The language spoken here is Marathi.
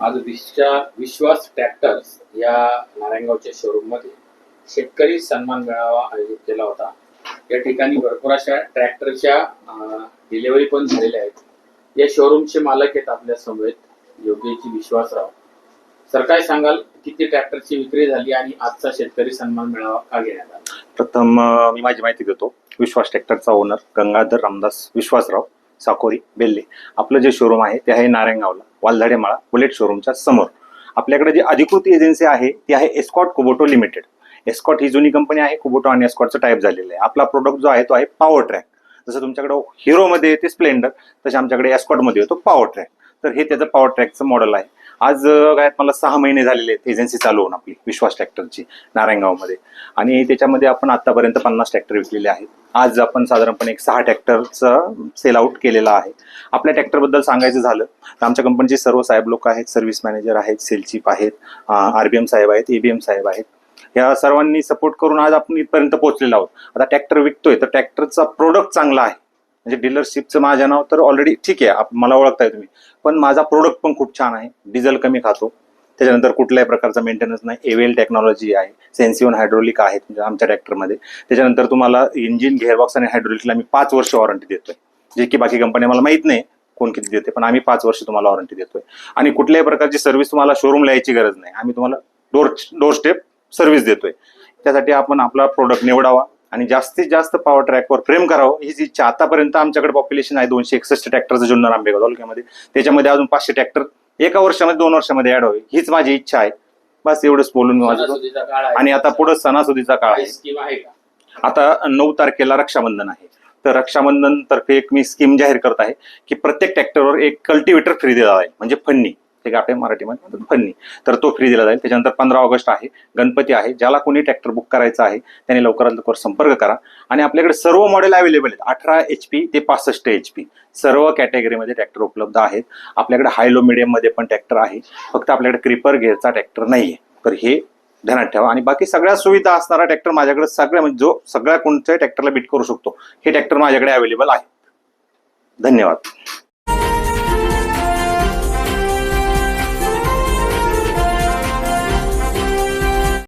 आज विश्वा विश्वास ट्रॅक्टर्स या नारायणगावच्या शोरूममध्ये शेतकरी सन्मान मेळावा आयोजित केला होता. या ठिकाणी भरपूर अशा ट्रॅक्टरच्या डिलिव्हरी पण झालेल्या आहेत. या शोरूमचे मालक आहेत आपल्या समवेत योगेशजी विश्वासराव. सर काय सांगाल? किती ट्रॅक्टरची विक्री झाली आणि आजचा शेतकरी सन्मान मेळावा का घेण्यात आला? प्रथम मी माझी माहिती देतो. विश्वास ट्रॅक्टरचा ओनर गंगाधर रामदास विश्वासराव साकोरी बेल्ले. आपलं जे शोरूम आहे ते आहे नारायणगावला. वालधाडे माळा बुलेट शोरूमच्या समोर. आपल्याकडे जी अधिकृत एजन्सी आहे ती आहे एस्कॉट कुबोटो लिमिटेड एस्कॉट ही जुनी कंपनी आहे कुबोटो आणि एस्कॉटचं टाईप झालेलं आहे. आपला प्रोडक्ट जो आहे तो आहे पॉवर ट्रॅक जसं तुमच्याकडे हिरोमध्ये येते स्प्लेंडर तसे आमच्याकडे एस्कॉटमध्ये येतो पॉवर ट्रॅक तर हे त्याचं पॉवर ट्रॅकचं मॉडेल आहे. आज काय मला सहा महिने झालेले आहेत. एजन्सी चालू होऊन आपली विश्वास ट्रॅक्टरची नारायणगावमध्ये. आणि त्याच्यामध्ये आपण आतापर्यंत पन्नास ट्रॅक्टर विकलेले आहेत. आज आपण साधारणपणे एक सहा ट्रॅक्टरचं सेल आउट केलेला आहे. आपल्या ट्रॅक्टरबद्दल सांगायचं झालं तर आमच्या कंपनीचे सर्व साहेब लोक आहेत सर्व्हिस मॅनेजर आहेत सेल चीफ आहेत आरबीएम साहेब आहेत एबीएम साहेब आहेत. या सर्वांनी सपोर्ट करून आज आपण इथपर्यंत पोहोचलेलो आहोत. आता ट्रॅक्टर विकतोय तर ट्रॅक्टरचा प्रोडक्ट चांगला आहे. म्हणजे डीलरशिपचं माझ्या नाव तर ऑलरेडी ठीक आहे मला ओळखताय तुम्ही. पण माझा प्रोडक्ट पण खूप छान आहे. डिझेल कमी खातो. त्याच्यानंतर कुठल्याही प्रकारचा मेंटेनन्स नाही. एवेल टेक्नॉलॉजी आहे. सेन्सिओन हायड्रोलिक आहे म्हणजे आमच्या ट्रॅक्टरमध्ये त्याच्यानंतर तुम्हाला इंजिन गेअरबॉक्स आणि हायड्रोलिकला मी पाच वर्ष वॉरंटी देतोय. जे की बाकी कंपनी मला माहीत नाही कोण किती देते पण आम्ही पाच वर्ष तुम्हाला वॉरंटी देतोय. आणि कुठल्याही प्रकारची सर्व्हिस तुम्हाला शोरूमला यायची गरज नाही. आम्ही तुम्हाला डोर डोर स्टेप सर्व्हिस देतोय. त्यासाठी आपण आपला प्रोडक्ट निवडावा. आणि जास्तीत जास्त पॉवर ट्रॅकवर प्रेम करावं हीच इच्छा आतापर्यंत आमच्याकडे पॉप्युलेशन आहे दोनशे एकसष्ट ट्रॅक्टरचं जुन्नर आंबेगाव तालुक्यामध्ये. त्याच्यामध्ये अजून पाचशे ट्रॅक्टर एका वर्षामध्ये दोन वर्षामध्ये ऍड व्हावे हीच माझी इच्छा आहे. बस एवढंच बोलून माझं आहे. आणि आता पुढे सणासुदीचा काळ आहे. आहे आता नऊ तारखेला रक्षाबंधन आहे. तर रक्षाबंधन तर्फे एक मी स्कीम जाहीर करत आहे की प्रत्येक ट्रॅक्टरवर एक कल्टिवेटर फ्री दिला जाईल म्हणजे फन्नी ते गाठे मराठीमध्ये म्हणतात तर तो फ्री दिला जाईल. त्याच्यानंतर पंधरा ऑगस्ट आहे. गणपती आहे. ज्याला कोणी ट्रॅक्टर बुक करायचा आहे त्याने लवकरात लवकर संपर्क करा. आणि आपल्याकडे सर्व मॉडेल अवेलेबल आहेत. अठरा एच पी ते पासष्ट एच पी सर्व कॅटेगरीमध्ये ट्रॅक्टर उपलब्ध आहेत. आपल्याकडे हायलो मीडियममध्ये पण ट्रॅक्टर आहे. फक्त आपल्याकडे क्रिपर गेअरचा ट्रॅक्टर नाहीये. तर हे ध्यानात ठेवा. आणि बाकी सगळ्या सुविधा असणारा ट्रॅक्टर माझ्याकडे सगळ्या म्हणजे जो सगळ्या कोणत्याही ट्रॅक्टरला बीट करू शकतो हे ट्रॅक्टर माझ्याकडे अवेलेबल आहे. धन्यवाद.